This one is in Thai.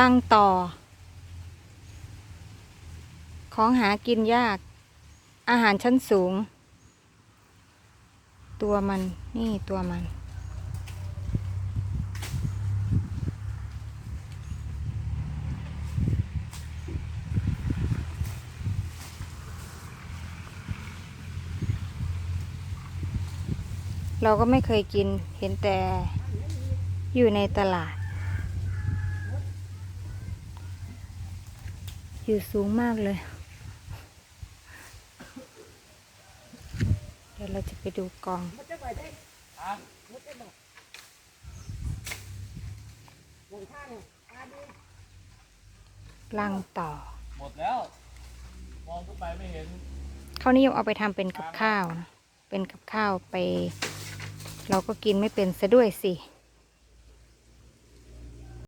ลังต่อ ของหากินยาก อาหารชั้นสูง ตัวมันนี่ตัวมัน เราก็ไม่เคยกินเห็นแต่ อยู่ในตลาด อยู่สูงมากเลย เดี๋ยวเราจะไปดูกองอะลังต่อ หมดแล้ว มองขึ้นไปไม่เห็น เขานิยมเอาไปทำเป็นกับข้าวนะเป็นกับข้าวไป เราก็กินไม่เป็นซะด้วยสิ